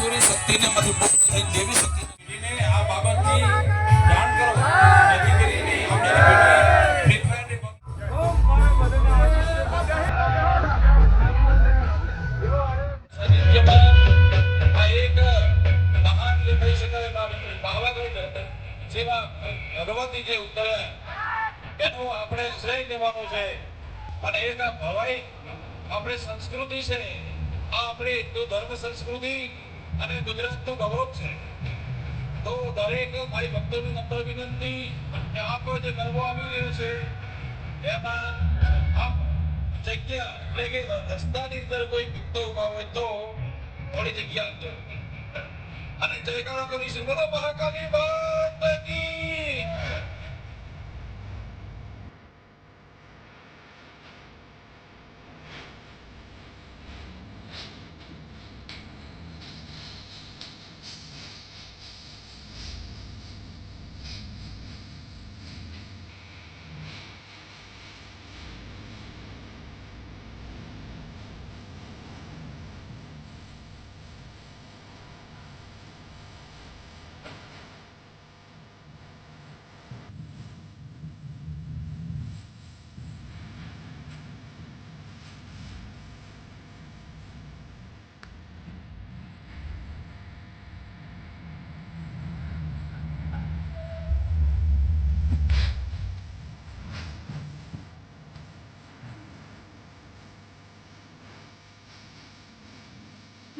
આસુરી શક્તિને મુક્ત થઈ દેવી શક્તિ એને આ બાબતની જાણ કરો. જેથી કરીને પેઢી Free Fire ની આ એક મહાન જે કહી શકાય બા- પાવાગઢ જેવા ભગવતી જે ઉત્તરાયણ એનો આપણે શ્રેય લેવાનો છે. અને આ ભવાઈ આપણી સંસ્કૃતિ છે, આ આપણી હિન્દુ ધર્મ સંસ્કૃતિ અને ગુજરાતનું ગૌરવ છે. તો દરેક મારી ભક્તોની નમ્ર વિનંતી કે આપ જે ગરબો આવી રહ્યો છે, એમાં આપ જગ્યા એટલે કે રસ્તાની અંદર કોઈ ભક્તો ઊભા હોય તો થોડી જગ્યા અંદર અને જયકારો કરીશું બોલો મહાકાલી માતા કી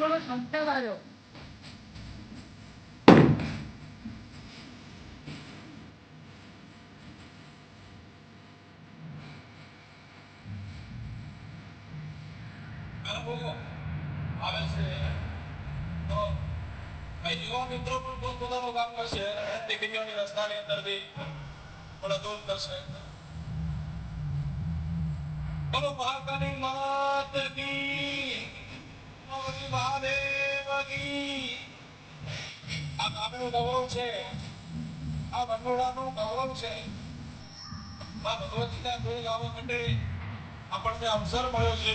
થોડો સંતાવ આવ્યો ગરબો આવે છે તો ભાઈ યુવા મિત્રો પણ પોતપોતાનું કામ કરશે અને દીકરીઓની રસ્તાની અંદરથી થોડા દૂર કરશે બોલો મહાકાલી માત કી બોલો મહાદેવ કી આ ગામનું ગૌરવ છે. આ ગુણ ગાવા માટે આપણને અવસર મળ્યો છે.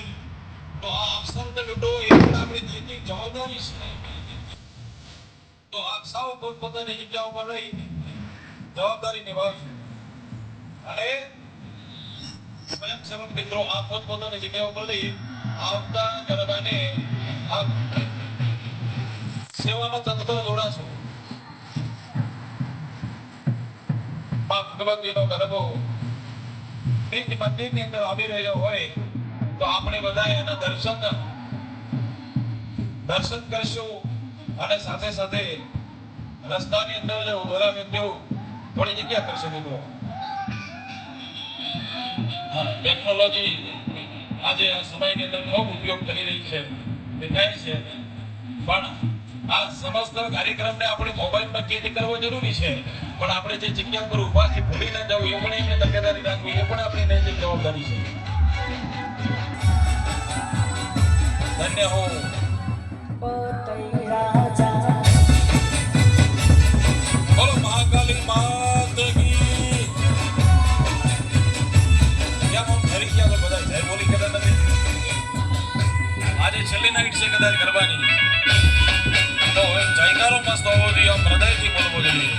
તો આ અવસરને લૂંટવો એ પણ આપણી નૈતિક જવાબદારી છે. તો આપ સૌ પોતપોતાની જગ્યા ઉપર રહી જવાબદારી નિભાવજો. અને સ્વયંસેવક મિત્રો, આ પોતપોતાની જગ્યા ઉપર લઈ દર્શન દર્શન કરશું અને સાથે સાથે રસ્તાની અંદર જે ઉભેલા વ્યક્તિઓ થોડી જગ્યા કરશે મિત્રો ટેકનોલોજી આજે આ સમયની અંદર ખૂબ ઉપયોગ થઈ રહી છે. દેખાય છે. પણ આ સમસ્ત કાર્યક્રમને આપણે મોબાઈલમાં કેદ કરવો જરૂરી છે. પણ આપણે જે જગ્યા પર ઊભા છે, ભૂલી ના જવું એ પણ એમને તકેદારી રાખવી, એ પણ આપણી નૈતિક જવાબદારી છે. ધન્ય હો આજે છેલ્લી નાઈટ છે કદાચ ગરબાની. તો જયકારો મસ્ત હોવો જોઈએ હૃદયથી બોલવો જોઈએ.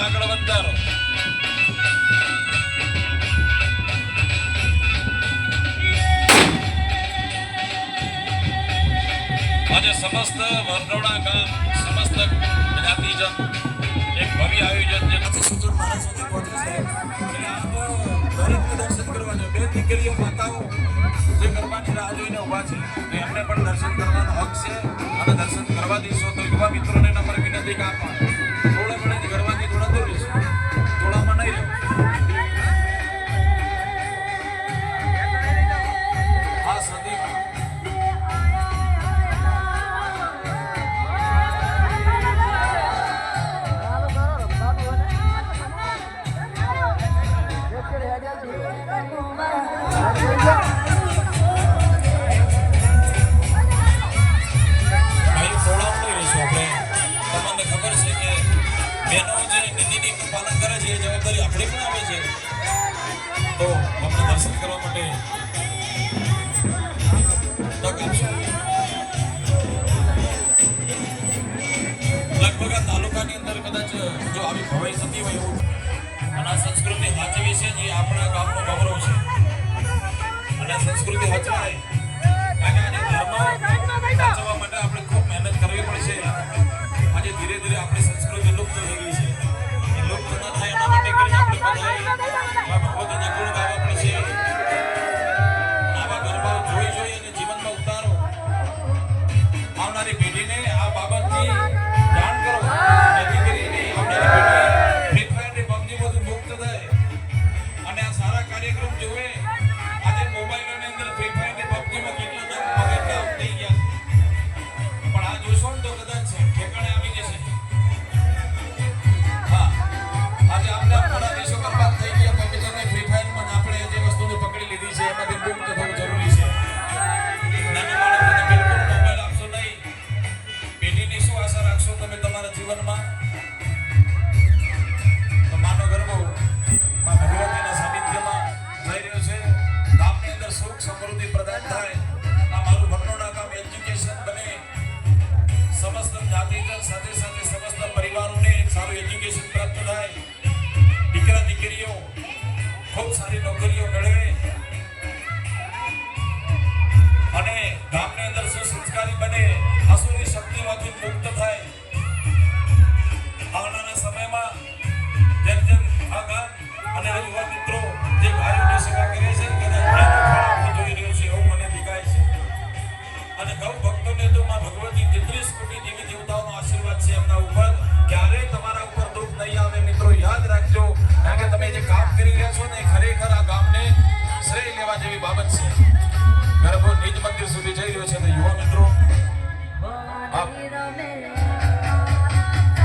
આગળ વધતા રહો આજે સમસ્ત વરડોડા ગામ જ્ઞાતિજન એક ભવ્ય આયોજન જે મારા સુધી પહોંચે છે. એટલે આપ દરેકને દર્શન કરવાનું, બે દીકરીઓ, માતાઓ જે ગરબાની રાહ જોઈને ઊભા છે એમને પણ દર્શન કરવાનો હક છે. અને દર્શન કરવા દઈશું. તો યુવા મિત્રોને નંબર વિનંતી આપવા આપણા ગામનો ગૌરવ છે. અને સંસ્કૃતિ હચવાય. કે આજે ધર્મ સાચવવા માટે આપણે ખૂબ મહેનત કરવી પડશે. આજે ધીરે ધીરે આપણી સંસ્કૃતિ લુપ્ત થઈ ગઈ છે. એ લુપ્ત ન થાય એના માટે કરીને આપણે બધાએ આ સારા সাথে જેવી ગરબો સુધી જઈ રહ્યો છે તો યુવા મિત્રો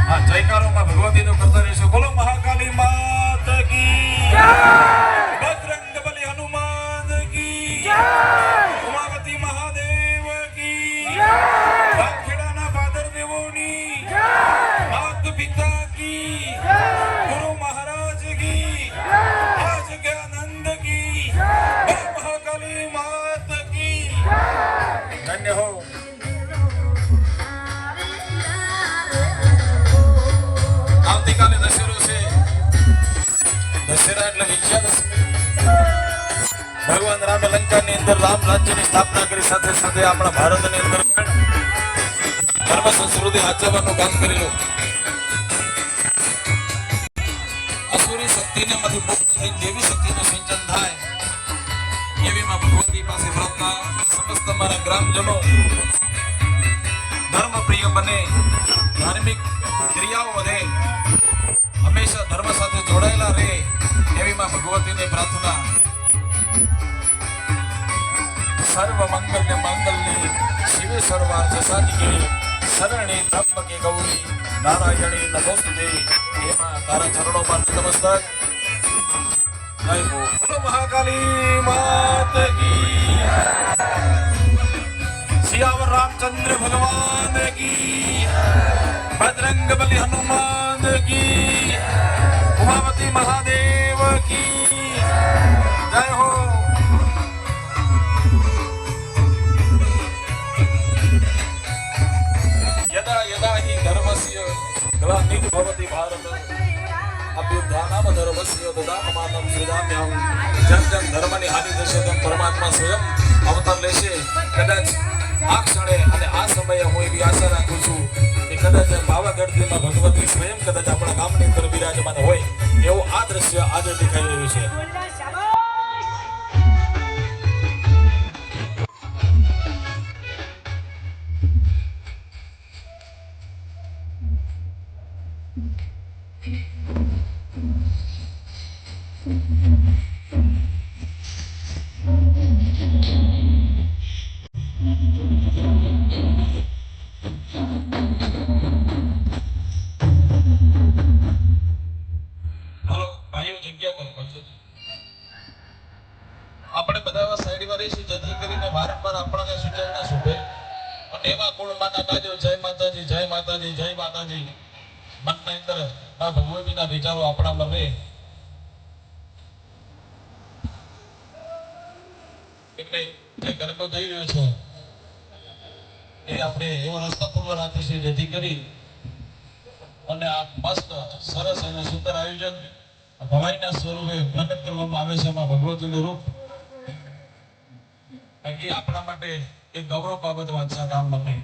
આ જયકારોમાં ભગવતીનો કરતા રહીશું. બોલો. અંદર રામ સ્થાપના કરી, સાથે સાથે આપણા ભારતની અંદર ધર્મ સંસ્કૃતિ આચરવાનું કામ કરેલું. અસુરી શક્તિને માંથી મુક્ત થઈ દેવી શક્તિનું સિંચન થાય, એવી ભગવતી પાસે પ્રાર્થના સમસ્ત મારા ગ્રામજનો ધર્મ પ્રિય બને, ધાર્મિક ક્રિયાઓ વધે, હંમેશા ધર્મ સાથે જોડાયેલા રહે, એવી માં ભગવતીને પ્રાર્થના સર્વ મંગલ્ય માંગલ્ય શિવે સર્વાર્થ સાધિકે શરણે ત્રંબકે ગૌરી નારાયણી નમોસ્તુતે એમાં તારા ચરણોમાં નમસ્કાર જય હો બોલો મહાકાલી માત કી સિયાવર રામચંદ્ર ભગવાન કી બજરંગ બલી હનુમાન કી ઉમાવતી મહાદેવ કી જય હો यदा ग्लानिर्भवति भारत અભ્યુત્થાનમ ધર્મસ્ય દદાહમાનમ સૃજામ્યહમ જેમ જેમ ધર્મની હાનિ થશે તેમ પરમાત્મા સ્વયં અવતાર લેશે કદાચ આ ક્ષણે અને આ સમયે હું એવી આશા રાખું છું કે કદાચ પાવાગઢમાં ભગવતી સ્વયં કદાચ આપણા ગામની અંદર બિરાજમાન હોય એવું આ દ્રશ્ય આજે દેખાઈ રહ્યું છે આ ભગવતીના વિચારો આપણામાં રહે જેથી કરી અને આ સરસ અને સુંદર આયોજન ભવાઈના સ્વરૂપે પ્રગટ કરવામાં આવે છે, એમાં રૂપ. એ આપણા માટે એ ગૌરવ બાબત વાંચા કામ બને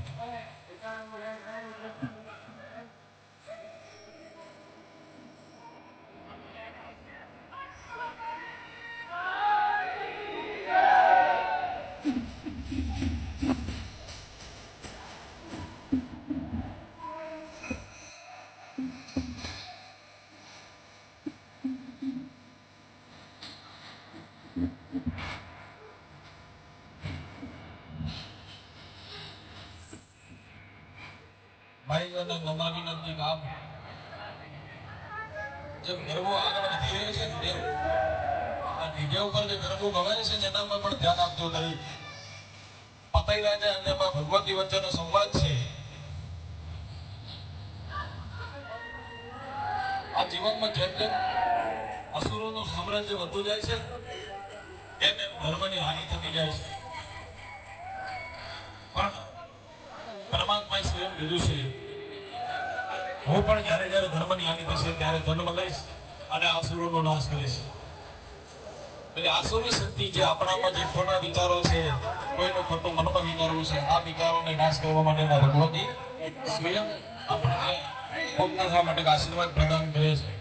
જેમ ગરબો આગળ વધી રહ્યો છે ને આ ડીજે ઉપર જે ગરબો ભગાય છે એનામાં પણ ધ્યાન આપજો નહીં પતઈ રાજા અને એમાં ભગવતી વચ્ચેનો સંવાદ છે. આ જીવનમાં જેમ જેમ અસુરોનું સામ્રાજ્ય વધતું જાય છે તેમ એમ ધર્મની હાનિ થતી જાય છે. પણ પરમાત્માએ સ્વયં કીધું છે હું પણ જ્યારે જ્યારે ધર્મની હાનિ થશે ત્યારે જન્મ લઈશ અને આસુરોનો નાશ કરીશ. એટલે આસુરી શક્તિ જે આપણામાં જે ખોટા વિચારો છે, કોઈનો ખોટો મનમાં વિચારવું છે, આ વિચારોને નાશ કરવા માટેના ભગવતી સ્વયં મુક્ત માટે આશીર્વાદ પ્રદાન કરે છે.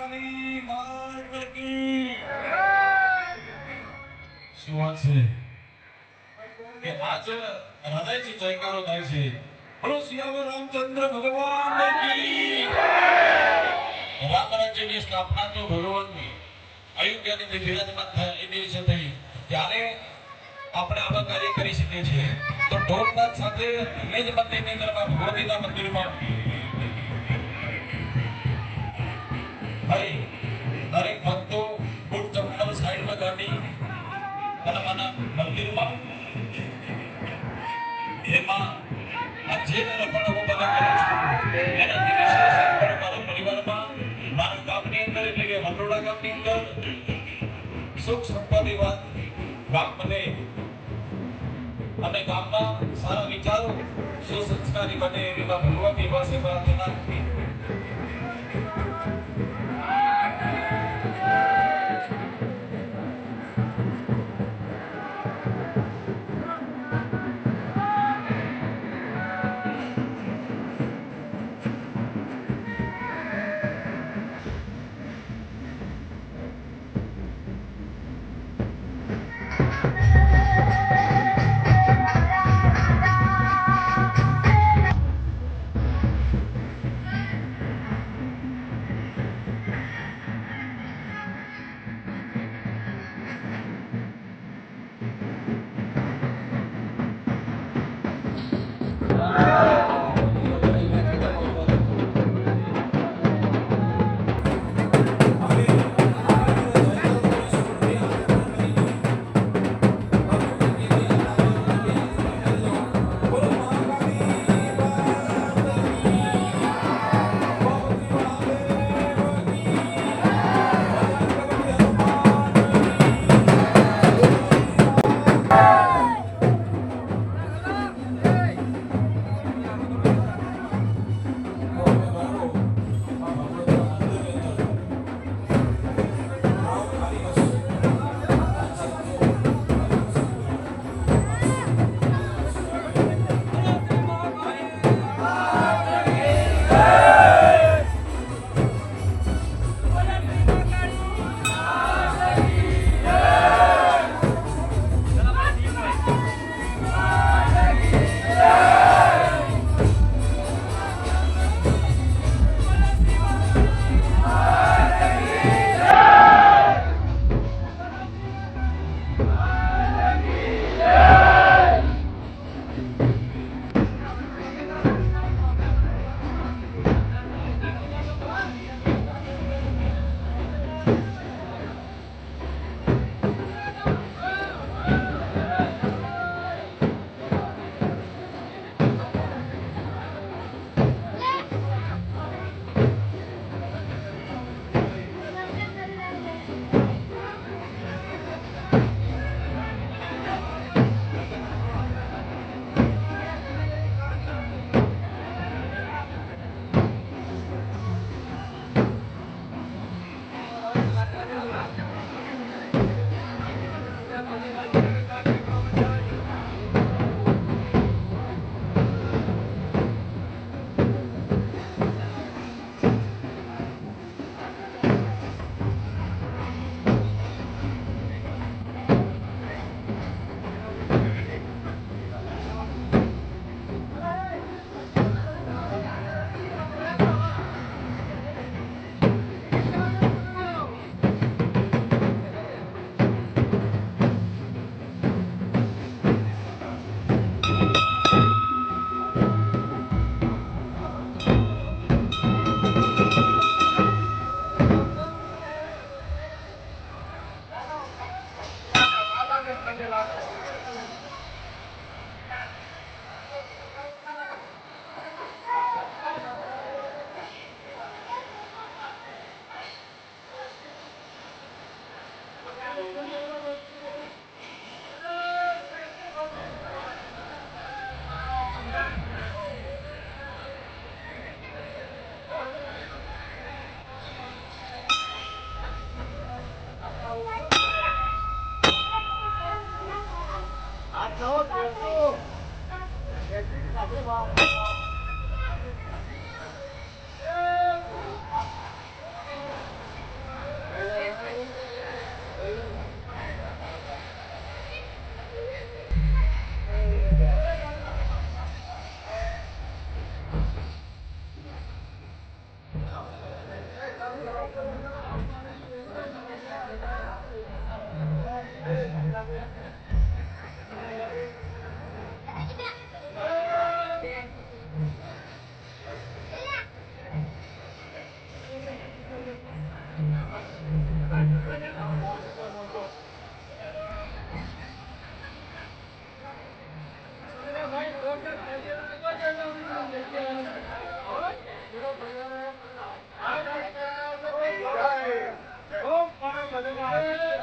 મહાકાળી માતા કી. શું વાત ભગવાન અયોધ્યાની થઈ. ત્યારે આપણે આવા કાર્ય કરી શકીએ છીએ. તો ઢોલનાથ સાથે નિજ મંદિરની અંદર ભગવતીના મંદિરમાં ભાઈ, દરેક ભક્તો બુટ ચપ્પલ સાઈડમાં અને મને મંદિરમાં. એમાં આ જે પણ હું બધા કરું છું, એનાથી વિશેષ અર્પણ મારા પરિવારમાં મારા ગામની અંદર એટલે કે વનરોડા ગામની અંદર સુખ સંપત્તિ વાત ગામ બને. અને ગામમાં સારા વિચારો, સુસંસ્કારી બને એવી ભગવતી પાસે પ્રાર્થના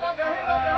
go, go, go, go.